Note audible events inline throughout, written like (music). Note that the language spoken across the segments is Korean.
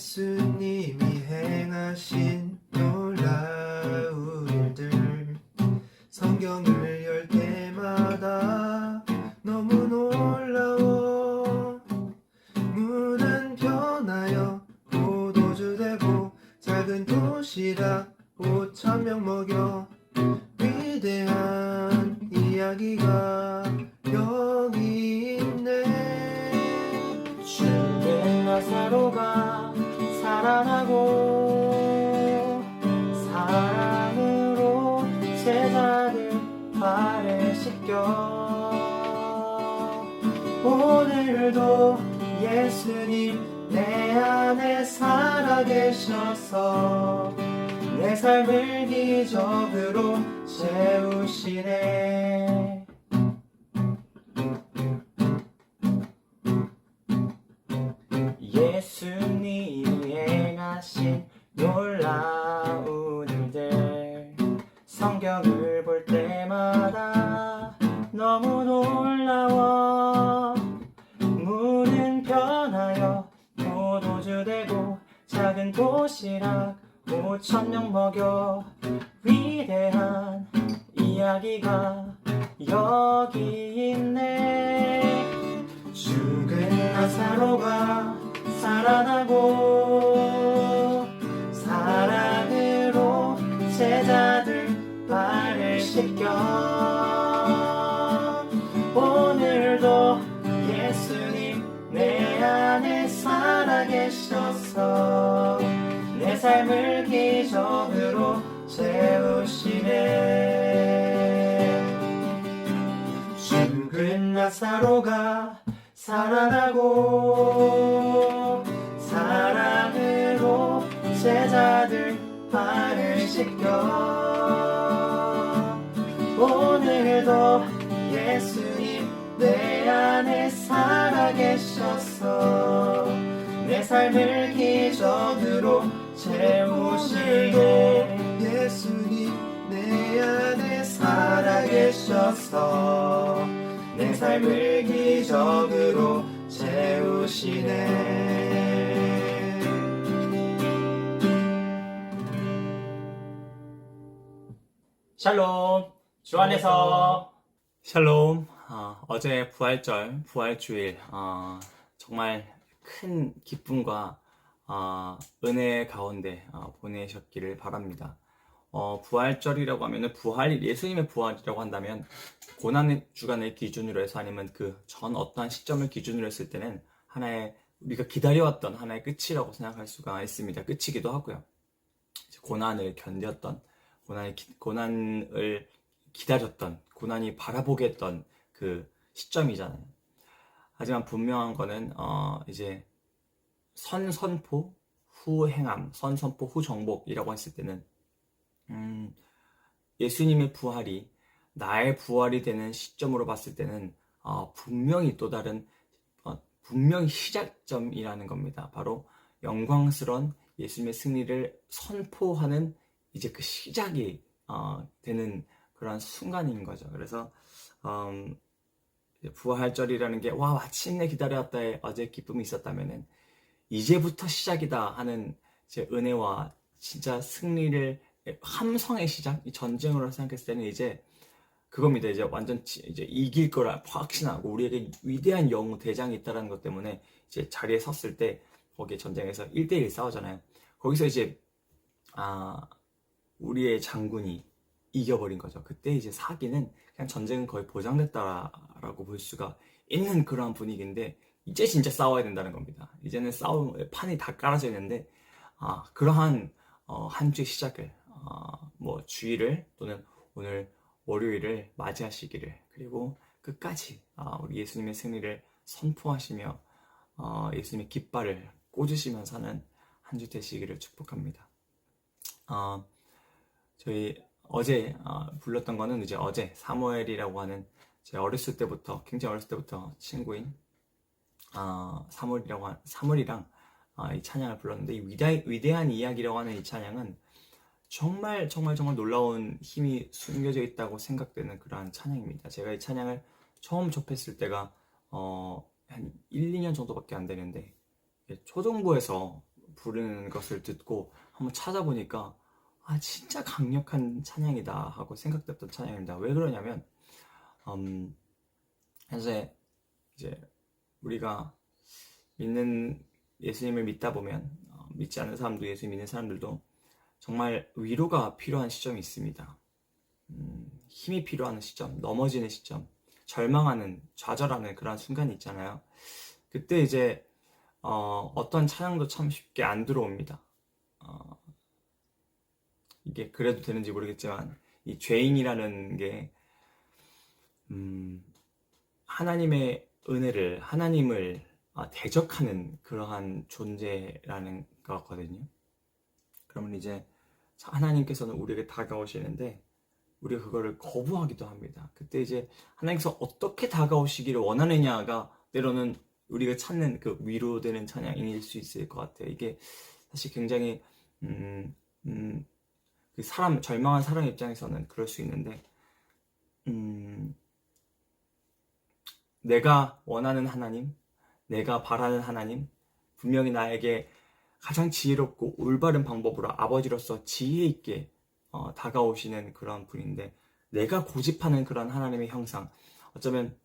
예수님이 행하신 놀라운 일들. 성경을 열 때마다 너무 놀라워. 물은 변하여 포도주되고 작은 도시락 오천 명 먹여 위대한 이야기가 오늘도 예수님 내 안에 살아계셔서 내 삶을 기적으로 채우시네 도시락 오천 명 먹여 위대한 이야기가 여기 있네. 죽은 나사로가 살아나고 사랑으로 제자 채우시네. 죽은 나사로가 살아나고 사랑으로 제자들 발을 씻겨. 오늘도 예수님 내 안에 살아계셔서 내 삶을 기적으로 채우시네 살아계셔서 내 삶을 기적으로 채우시네. 샬롬. 주 안에서. 샬롬. 어, 어제 부활절 부활주일. 어, 정말 큰 기쁨과 어, 은혜 가운데 어, 보내셨기를 바랍니다. 어, 부활절이라고 하면은 부활 예수님의 부활이라고 한다면 고난 주간을 기준으로 해서 아니면 그 전 어떠한 시점을 기준으로 했을 때는 하나의 우리가 기다려왔던 하나의 끝이라고 생각할 수가 있습니다. 끝이기도 하고요. 고난을 견뎠던 고난을, 기- 고난을 기다렸던 고난이 바라보게 했던 그 시점이잖아요. 하지만 분명한 거는 어, 이제 선선포 후 행함, 선선포 후 정복이라고 했을 때는 음, 예수님의 부활이 나의 부활이 되는 시점으로 봤을 때는 어, 분명히 또 다른 어, 분명히 시작점이라는 겁니다. 바로 영광스러운 예수님의 승리를 선포하는 이제 그 시작이 어, 되는 그런 순간인 거죠. 그래서 음, 부활절이라는 게 와 마침내 기다려왔다의 어제 기쁨이 있었다면은 이제부터 시작이다 하는 이제 은혜와 진짜 승리를 함성의 시작, 이 전쟁으로 생각했을 때는 이제 그겁니다. 이제 완전 지- 이제 이길 거라 확신하고 우리에게 위대한 영웅 대장이 있다는 것 때문에 이제 자리에 섰을 때 거기에 전쟁에서 1대1 싸우잖아요. 거기서 이제 아 우리의 장군이 이겨버린 거죠. 그때 이제 사기는 그냥 전쟁은 거의 보장됐다라고 볼 수가 있는 그러한 분위기인데 이제 진짜 싸워야 된다는 겁니다. 이제는 싸움 판이 다 깔아져 있는데 아 그러한 어, 한 주의 시작을 어, 뭐 주일을 또는 오늘 월요일을 맞이하시기를 그리고 끝까지 아, 우리 예수님의 승리를 선포하시며 어, 예수님의 깃발을 꽂으시면서 사는 한 주 되시기를 축복합니다. 어, 저희 어제 어, 불렀던 거는 이제 어제 사무엘이라고 하는 제 어렸을 때부터 굉장히 어렸을 때부터 친구인 어, 사무엘이라고 한 사무엘이랑 어, 이 찬양을 불렀는데 이 위대, 위대한 이야기라고 하는 이 찬양은 정말 정말 정말 놀라운 힘이 숨겨져 있다고 생각되는 그러한 찬양입니다. 제가 이 찬양을 처음 접했을 때가 어, 한 1, 2년 정도밖에 안 되는데 초등부에서 부르는 것을 듣고 한번 찾아보니까 아 진짜 강력한 찬양이다 하고 생각됐던 찬양입니다. 왜 그러냐면 음, 현재 이제 우리가 믿는 예수님을 믿다 보면 어, 믿지 않는 사람도 예수 믿는 사람들도 정말 위로가 필요한 시점이 있습니다. 음, 힘이 필요한 시점, 넘어지는 시점, 절망하는, 좌절하는 그런 순간이 있잖아요. 그때 이제 어, 어떤 찬양도 참 쉽게 안 들어옵니다. 어, 이게 그래도 되는지 모르겠지만 이 죄인이라는 게 음, 하나님의 은혜를 하나님을 아, 대적하는 그러한 존재라는 거거든요. 그러면 이제 하나님께서는 우리에게 다가오시는데 우리가 그거를 거부하기도 합니다. 그때 이제 하나님께서 어떻게 다가오시기를 원하느냐가 때로는 우리가 찾는 그 위로되는 찬양일 수 있을 것 같아요. 이게 사실 굉장히 음, 음, 그 사람 절망한 사람 입장에서는 그럴 수 있는데 음, 내가 원하는 하나님, 내가 바라는 하나님, 분명히 나에게 가장 지혜롭고 올바른 방법으로 아버지로서 지혜 있게 어, 다가오시는 그런 분인데 내가 고집하는 그런 하나님의 형상 어쩌면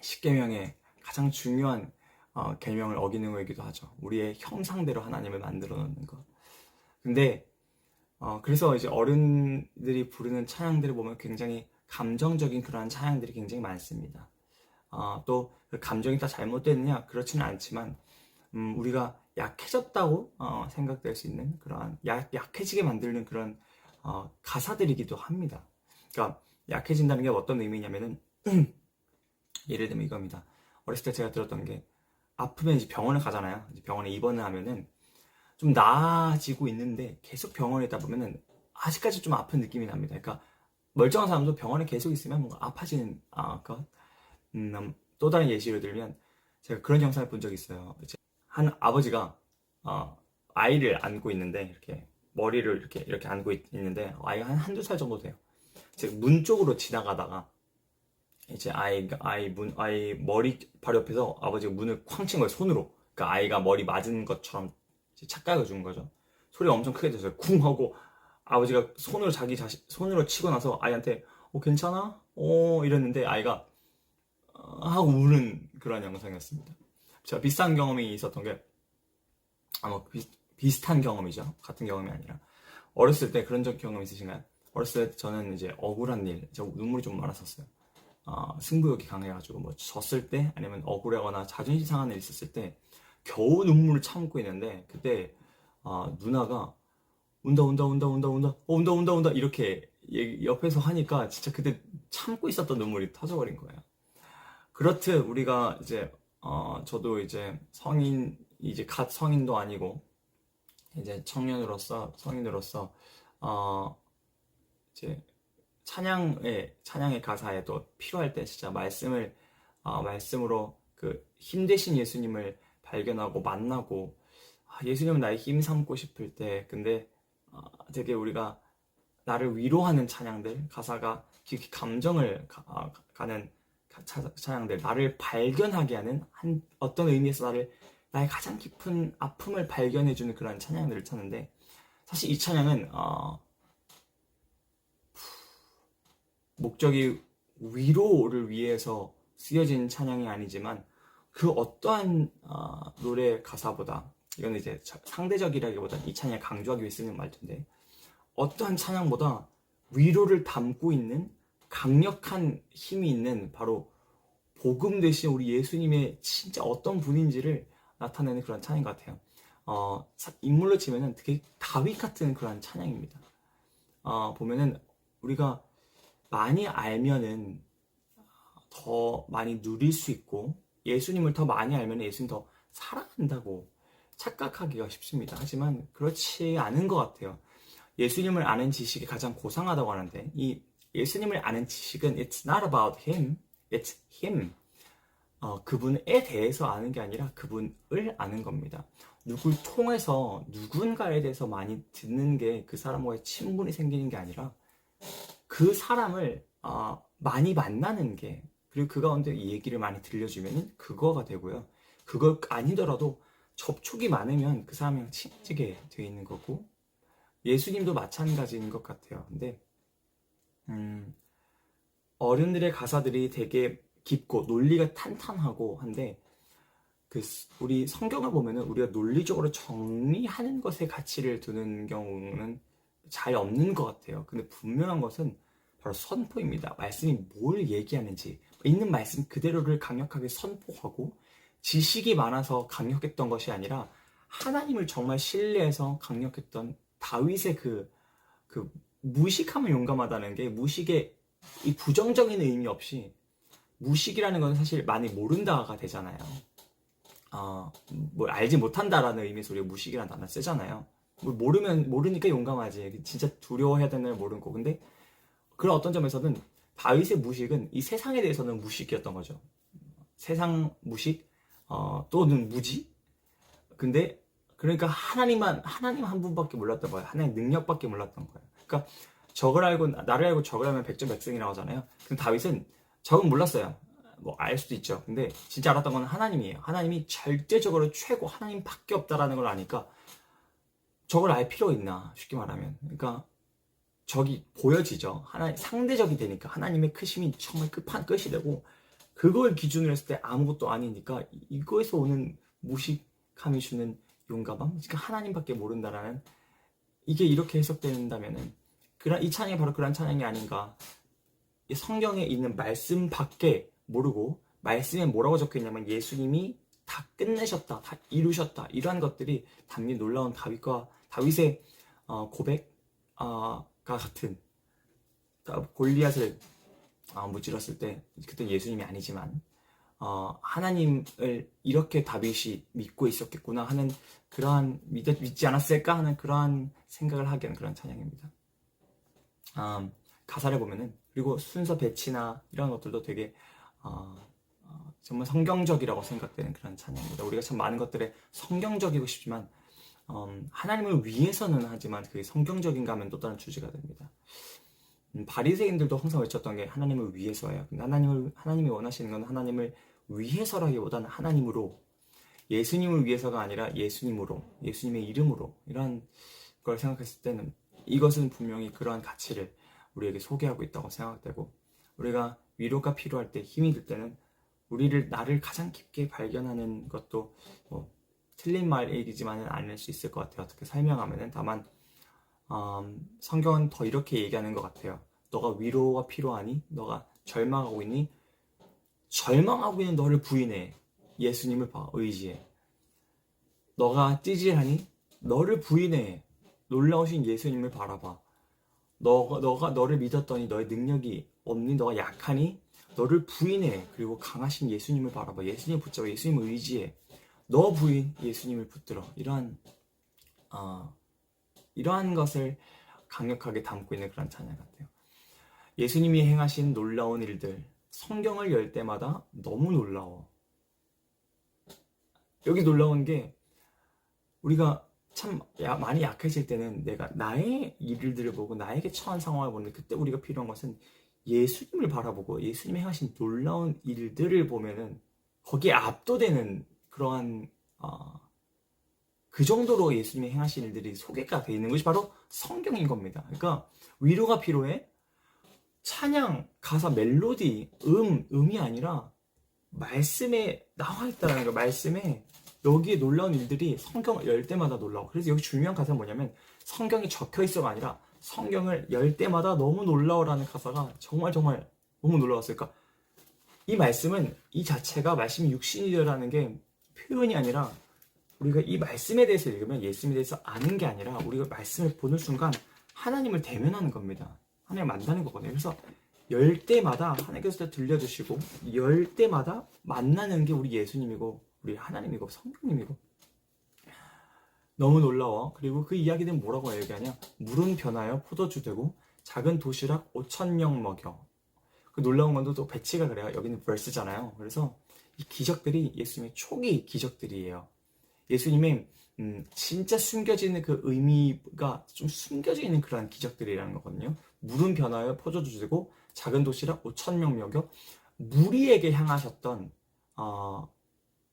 십계명의 가장 중요한 어, 계명을 어기는 거이기도 하죠. 우리의 형상대로 하나님을 만들어 놓는 것. 근데 어, 그래서 이제 어른들이 부르는 찬양들을 보면 굉장히 감정적인 그러한 찬양들이 굉장히 많습니다. 어, 또그 감정이 다 잘못됐느냐 그렇지는 않지만 음, 우리가 약해졌다고 어, 생각될 수 있는 그러한 약, 약해지게 만드는 그런 어, 가사들이기도 합니다. 그러니까 약해진다는 게 어떤 의미냐면은 (clears throat) 예를 들면 이겁니다. 어렸을 때 제가 들었던 게 아프면 이제 병원을 가잖아요. 이제 병원에 입원을 하면은 좀 나아지고 있는데 계속 병원에 있다 보면은 아직까지 좀 아픈 느낌이 납니다. 그러니까 멀쩡한 사람도 병원에 계속 있으면 뭔가 아파지는 아, 것. 음, 또 다른 예시를 들면 제가 그런 영상을 본 적이 있어요. 한 아버지가 어, 아이를 안고 있는데 이렇게 머리를 이렇게 이렇게 안고 있, 는데 아이가 한 한두 살 정도 돼요. 제가 문 쪽으로 지나가다가 이제 아이가 아이 문 아이 머리 바로 옆에서 아버지가 문을 쾅 친 거예요 손으로. 그러니까 아이가 머리 맞은 것처럼 착각을 준 거죠. 소리가 엄청 크게 들었어요. 쿵 하고 아버지가 손으로 자기 자신 손으로 치고 나서 아이한테 어 괜찮아? 어 이랬는데 아이가 어, 하고 우는 그런 영상이었습니다. 제가 비슷한 경험이 있었던 게 아마 비, 비슷한 경험이죠. 같은 경험이 아니라 어렸을 때 그런 적 경험 있으신가요? 어렸을 때 저는 이제 억울한 일, 저 눈물이 좀 많았었어요. 어, 승부욕이 강해가지고 뭐 졌을 때 아니면 억울하거나 자존심 상한 일 있었을 때 겨우 눈물을 참고 있는데 그때 어, 누나가 운다 운다 운다 운다 운다 어, 운다 운다 운다 이렇게 옆에서 하니까 진짜 그때 참고 있었던 눈물이 터져버린 거예요. 그렇듯 우리가 이제 어, 저도 이제 성인 이제 갓 성인도 아니고 이제 청년으로서 성인으로서 어, 이제 찬양의 찬양의 가사에도 필요할 때 진짜 말씀을 어, 말씀으로 그힘 되신 예수님을 발견하고 만나고 아, 예수님은 나의 힘 삼고 싶을 때 근데 어, 되게 우리가 나를 위로하는 찬양들 가사가 깊이 감정을 가, 아, 가는 찬양들 나를 발견하게 하는 한 어떤 의미에서 나를 나의 가장 깊은 아픔을 발견해주는 그런 찬양들을 찾는데 사실 이 찬양은 어, 목적이 위로를 위해서 쓰여진 찬양이 아니지만 그 어떠한 어, 노래 가사보다 이건 이제 자- 상대적이라기보다 이 찬양을 강조하기 위해 쓰는 말인데 어떠한 찬양보다 위로를 담고 있는 강력한 힘이 있는 바로 복음 대신 우리 예수님의 진짜 어떤 분인지를 나타내는 그런 찬양 같아요. 어, 사- 인물로 치면은 되게 다윗 같은 그런 찬양입니다. 어, 보면은 우리가 많이 알면은 더 많이 누릴 수 있고 예수님을 더 많이 알면 예수님 더 사랑한다고 착각하기가 쉽습니다. 하지만 그렇지 않은 것 같아요. 예수님을 아는 지식이 가장 고상하다고 하는데 이 예수님을 아는 지식은 it's not about him, it's him. 어, 그분에 대해서 아는 게 아니라 그분을 아는 겁니다. 누굴 통해서 누군가에 대해서 많이 듣는 게 그 사람과의 친분이 생기는 게 아니라 그 사람을 어, 많이 만나는 게 그리고 그 가운데 이 얘기를 많이 들려주면 그거가 되고요. 그걸 아니더라도 접촉이 많으면 그 사람이랑 친해지게 돼 있는 거고 예수님도 마찬가지인 것 같아요. 근데 음, 어른들의 가사들이 되게 깊고 논리가 탄탄하고 한데 그 스- 우리 성경을 보면은 우리가 논리적으로 정리하는 것에 가치를 두는 경우는 잘 없는 것 같아요. 근데 분명한 것은 바로 선포입니다. 말씀이 뭘 얘기하는지 있는 말씀 그대로를 강력하게 선포하고 지식이 많아서 강력했던 것이 아니라 하나님을 정말 신뢰해서 강력했던 다윗의 그, 그 무식함을 용감하다는 게 무식의 이 부정적인 의미 없이 무식이라는 건 사실 많이 모른다가 되잖아요. 어, 뭘 알지 못한다라는 의미에서 우리가 무식이라는 단어 쓰잖아요. 뭘 모르면 모르니까 용감하지. 진짜 두려워해야 되는 걸 모르는 거. 근데 그런 어떤 점에서는 다윗의 무식은 이 세상에 대해서는 무식이었던 거죠. 세상 무식 어, 또는 무지. 근데 그러니까 하나님만 하나님 한 분밖에 몰랐던 거예요. 하나님 능력밖에 몰랐던 거예요. 그러니까 적을 알고 나를 알고 적을 하면 백전 백승이라고 하잖아요. 근데 다윗은 적은 몰랐어요. 뭐 알 수도 있죠. 근데 진짜 알았던 건 하나님이에요. 하나님이 절대적으로 최고 하나님밖에 없다라는 걸 아니까 적을 알 필요 있나 쉽게 말하면. 그러니까 적이 보여지죠. 하나 상대적이 되니까 하나님의 크심이 정말 끝판 끝이 되고 그걸 기준으로 했을 때 아무것도 아니니까 이거에서 오는 무식함이 주는 용감함, 그러니까 하나님밖에 모른다라는 이게 이렇게 해석된다면은 그런 이 찬양이 바로 그런 찬양이 아닌가. 이 성경에 있는 말씀밖에 모르고 말씀에 뭐라고 적혀 있냐면 예수님이 다 끝내셨다, 다 이루셨다 이러한 것들이 담긴 놀라운 다윗과 다윗의 어, 고백과 같은 골리앗을 어, 무찔렀을 때 그때 예수님이 아니지만 어, 하나님을 이렇게 다윗이 믿고 있었겠구나 하는 그러한 믿, 믿지 않았을까 하는 그러한 생각을 하게 하는 그런 찬양입니다. 음, 가사를 보면은 그리고 순서 배치나 이런 것들도 되게 어, 어, 정말 성경적이라고 생각되는 그런 찬양입니다. 우리가 참 많은 것들에 성경적이고 싶지만 음, 하나님을 위해서는 하지만 그게 성경적인가 하면 또 다른 주제가 됩니다. 음, 바리새인들도 항상 외쳤던 게 하나님을 위해서예요. 하나님을 하나님이 원하시는 건 하나님을 위해서라기보다는 하나님으로 예수님을 위해서가 아니라 예수님으로 예수님의 이름으로 이런 걸 생각했을 때는 이것은 분명히 그러한 가치를 우리에게 소개하고 있다고 생각되고 우리가 위로가 필요할 때 힘이 들 때는 우리를 나를 가장 깊게 발견하는 것도 뭐 틀린 말이지만은 아닐 수 있을 것 같아요. 어떻게 설명하면은 다만 음, 성경은 더 이렇게 얘기하는 것 같아요. 너가 위로가 필요하니? 너가 절망하고 있니? 절망하고 있는 너를 부인해. 예수님을 봐, 의지해. 너가 찌질하니? 너를 부인해. 놀라우신 예수님을 바라봐. 너가, 너가 너를 믿었더니 너의 능력이 없니? 너가 약하니? 너를 부인해. 그리고 강하신 예수님을 바라봐. 예수님 붙잡아. 예수님을 의지해. 너 부인 예수님을 붙들어. 이러한 어, 이러한 것을 강력하게 담고 있는 그런 찬양 같아요. 예수님이 행하신 놀라운 일들, 성경을 열 때마다 너무 놀라워. 여기 놀라운 게 우리가 참 야- 많이 약해질 때는 내가 나의 일들을 보고 나에게 처한 상황을 보는데 그때 우리가 필요한 것은 예수님을 바라보고 예수님이 행하신 놀라운 일들을 보면은 거기에 압도되는 그러한 어, 그 정도로 예수님이 행하신 일들이 소개가 되어 있는 것이 바로 성경인 겁니다. 그러니까 위로가 필요해? 찬양, 가사, 멜로디, 음, 음이 아니라 말씀에 나와 있다는 거, 말씀에 여기에 놀라운 일들이 성경을 열 때마다 놀라워. 그래서 여기 중요한 가사는 뭐냐면 성경이 적혀 있어가 아니라 성경을 열 때마다 너무 놀라워라는 가사가 정말 정말 너무 놀라웠을까? 이 말씀은 이 자체가 말씀이 육신이 되라는 게 표현이 아니라 우리가 이 말씀에 대해서 읽으면 예수님에 대해서 아는 게 아니라 우리가 말씀을 보는 순간 하나님을 대면하는 겁니다. 하나님 만나는 거거든요. 그래서 열 때마다 하나님께서 들려주시고 열 때마다 만나는 게 우리 예수님이고 우리 하나님이고 성령님이고 너무 놀라워. 그리고 그 이야기는 뭐라고 얘기하냐? 물은 변하여 포도주 되고 작은 도시락 5천 명 먹여. 그 놀라운 건도 또 배치가 그래요. 여기는 벌스잖아요. 그래서 이 기적들이 예수님의 초기 기적들이에요. 예수님의 음, 진짜 숨겨지는 그 의미가 좀 숨겨져 있는 그러한 기적들이라는 거거든요. 물은 변하여 포도주 되고 작은 도시락 5천 명 먹여 무리에게 향하셨던 어,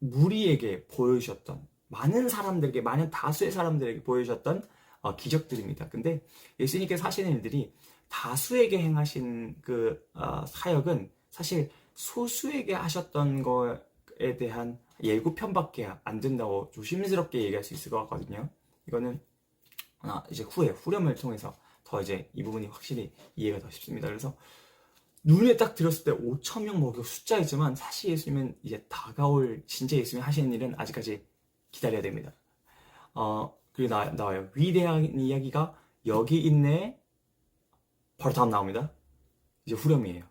무리에게 보여주셨던 많은 사람들에게 많은 다수의 사람들에게 보여주셨던 어, 기적들입니다. 근데 예수님께서 하시는 일들이 다수에게 행하신 그 어, 사역은 사실 소수에게 하셨던 거에 대한 예고편밖에 안 된다고 조심스럽게 얘기할 수 있을 것 같거든요. 이거는 아, 이제 후에 후렴을 통해서 더 이제 이 부분이 확실히 이해가 더 쉽습니다. 그래서 눈에 딱 들었을 때 5천 명 먹여 숫자이지만 사실 예수님은 이제 다가올 진짜 예수님이 하시는 일은 아직까지 기다려야 됩니다. 어 그리고 나, 나와요. 위대한 이야기가 여기 있네. 바로 다음 나옵니다. 이제 후렴이에요.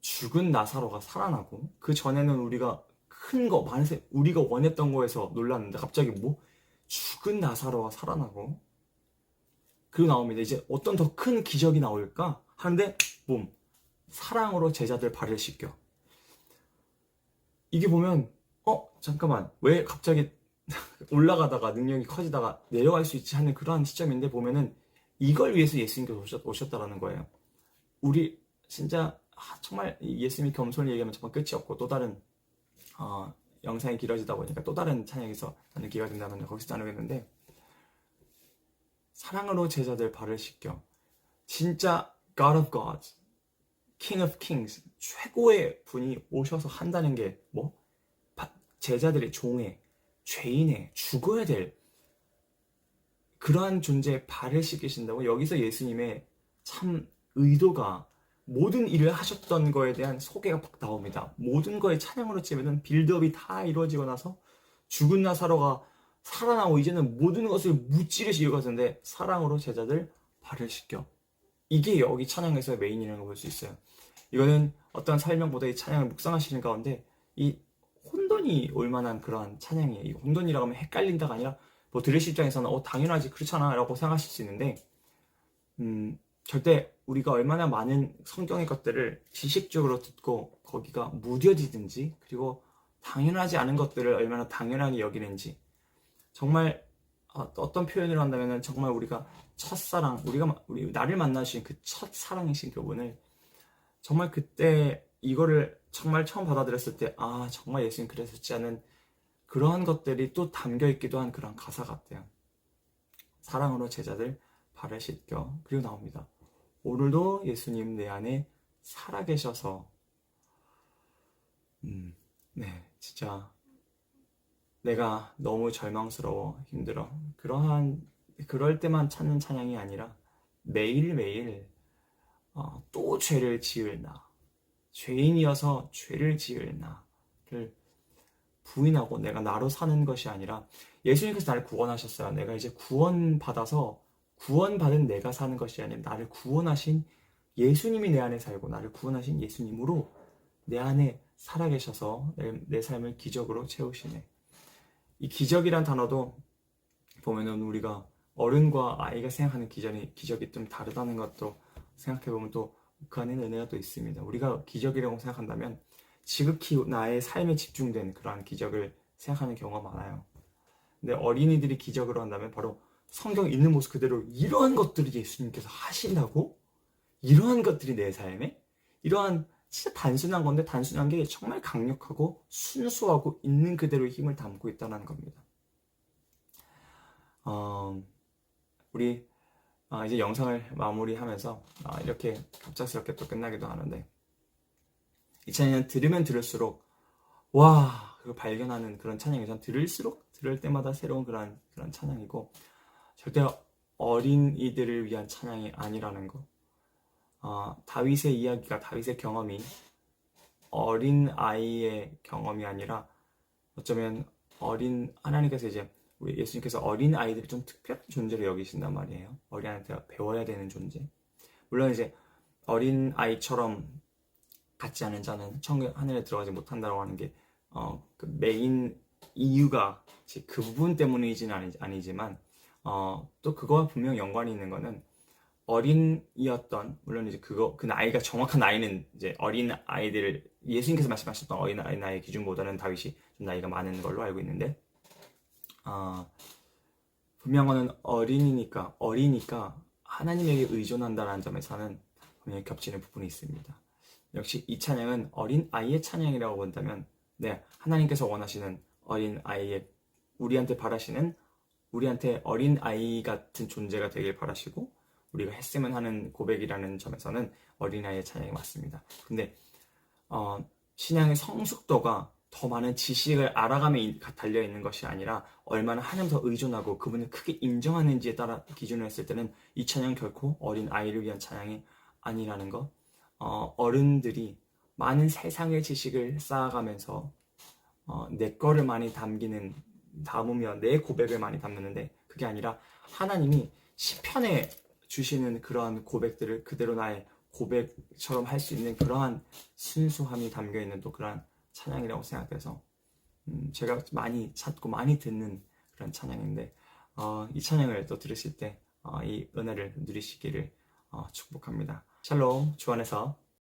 죽은 나사로가 살아나고 그 전에는 우리가 큰 거 많은 세- 우리가 원했던 거에서 놀랐는데 갑자기 뭐 죽은 나사로가 살아나고 그리고 나옵니다. 이제 어떤 더 큰 기적이 나올까 하는데 봄 사랑으로 제자들 발을 씻겨. 이게 보면 어 잠깐만 왜 갑자기 (laughs) 올라가다가 능력이 커지다가 내려갈 수 있지 하는 그러한 시점인데 보면은 이걸 위해서 예수님께서 오셨, 오셨다라는 거예요. 우리 진짜 아, 정말 이 예수님이 겸손을 얘기하면 정말 끝이 없고 또 다른 어, 영상이 길어지다 보니까 또 다른 찬양에서 나는 기가 된다면 거기서 나누겠는데 사랑으로 제자들 발을 씻겨 진짜 God of King of Kings 최고의 분이 오셔서 한다는 게 뭐? 제자들의 종의 죄인의 죽어야 될 그러한 존재에 발을 씻기신다고 여기서 예수님의 참 의도가 모든 일을 하셨던 거에 대한 소개가 팍 나옵니다. 모든 거에 찬양으로 치면은 빌드업이 다 이루어지고 나서 죽은 나사로가 살아나고 이제는 모든 것을 무찌르시 이루어졌는데 사랑으로 제자들 발을 씻겨. 이게 여기 찬양에서의 메인이라는 걸 볼 수 있어요. 이거는 어떤 설명보다 이 찬양을 묵상하시는 가운데 이 혼돈이 올 만한 그러한 찬양이에요. 이 혼돈이라고 하면 헷갈린다가 아니라 뭐 들으실 입장에서는 어 당연하지 그렇잖아 라고 생각하실 수 있는데 음 절대 우리가 얼마나 많은 성경의 것들을 지식적으로 듣고 거기가 무뎌지든지 그리고 당연하지 않은 것들을 얼마나 당연하게 여기는지 정말 어, 어떤 표현을 한다면 정말 우리가 첫사랑 우리가 마- 우리 나를 만나신 그 첫사랑이신 그분을 정말 그때 이거를 정말 처음 받아들였을 때 아 정말 예수님 그랬었지 않은 그러한 것들이 또 담겨 있기도 한 그런 가사 같아요. 사랑으로 제자들 발을 씻겨 그리고 나옵니다. 오늘도 예수님 내 안에 살아계셔서 음, 네, 진짜 내가 너무 절망스러워 힘들어 그러한 그럴 때만 찾는 찬양이 아니라 매일매일 어, 또 죄를 지을 나 죄인이어서 죄를 지을 나를 부인하고 내가 나로 사는 것이 아니라 예수님께서 나를 구원하셨어요. 내가 이제 구원받아서 구원받은 내가 사는 것이 아니라 나를 구원하신 예수님이 내 안에 살고 나를 구원하신 예수님으로 내 안에 살아계셔서 내, 내 삶을 기적으로 채우시네. 이 기적이란 단어도 보면은 우리가 어른과 아이가 생각하는 기적이, 기적이 좀 다르다는 것도 생각해보면 또그 안에는 은혜가 또 있습니다. 우리가 기적이라고 생각한다면 지극히 나의 삶에 집중된 그러한 기적을 생각하는 경우가 많아요. 근데 어린이들이 기적으로 한다면 바로 성경 있는 모습 그대로 이러한 것들을 예수님께서 하신다고? 이러한 것들이 내 삶에? 이러한 진짜 단순한 건데 단순한 게 정말 강력하고 순수하고 있는 그대로의 힘을 담고 있다는 겁니다. 어, 우리 아, 이제 영상을 마무리하면서 아, 이렇게 갑작스럽게 또 끝나기도 하는데 이 찬양은 들으면 들을수록 와 그걸 발견하는 그런 찬양이 전 들을수록 들을 때마다 새로운 그런 그런 찬양이고 절대 어린이들을 위한 찬양이 아니라는 거. 아, 다윗의 이야기가 다윗의 경험이 어린 아이의 경험이 아니라 어쩌면 어린 하나님께서 이제 우리 예수님께서 어린 아이들이 좀 특별한 존재로 여기신단 말이에요. 어린 아이한테 배워야 되는 존재. 물론 이제 어린 아이처럼 같지 않은 자는 천국 하늘에 들어가지 못한다고 하는 게 어, 그 메인 이유가 그 부분 때문이지는 아니, 아니지만 어, 또 그거와 분명 연관이 있는 거는 어린이였던 물론 이제 그거 그 나이가 정확한 나이는 이제 어린 아이들을 예수님께서 말씀하셨던 어린 아이 나이 기준보다는 다윗이 좀 나이가 많은 걸로 알고 있는데 아 분명한 건 어린이니까 어리니까 하나님에게 의존한다는 점에서는 분명히 겹치는 부분이 있습니다. 역시 이 찬양은 어린 아이의 찬양이라고 본다면 네 하나님께서 원하시는 어린 아이의 우리한테 바라시는 우리한테 어린 아이 같은 존재가 되길 바라시고 우리가 했으면 하는 고백이라는 점에서는 어린아이의 찬양이 맞습니다. 근데 어, 신앙의 성숙도가 더 많은 지식을 알아감에 달려 있는 것이 아니라 얼마나 하나님 더 의존하고 그분을 크게 인정하는지에 따라 기준을 했을 때는 이 찬양 결코 어린 아이를 위한 찬양이 아니라는 것. 어, 어른들이 많은 세상의 지식을 쌓아가면서 어, 내 거를 많이 담기는 담으며 내 고백을 많이 담는데 그게 아니라 하나님이 시편에 주시는 그러한 고백들을 그대로 나의 고백처럼 할 수 있는 그러한 순수함이 담겨 있는 또 그러한 찬양이라고 생각돼서 음, 제가 많이 찾고 많이 듣는 그런 찬양인데 어, 이 찬양을 또 들으실 때 어, 이 은혜를 누리시기를 어, 축복합니다. 샬롬 주 안에서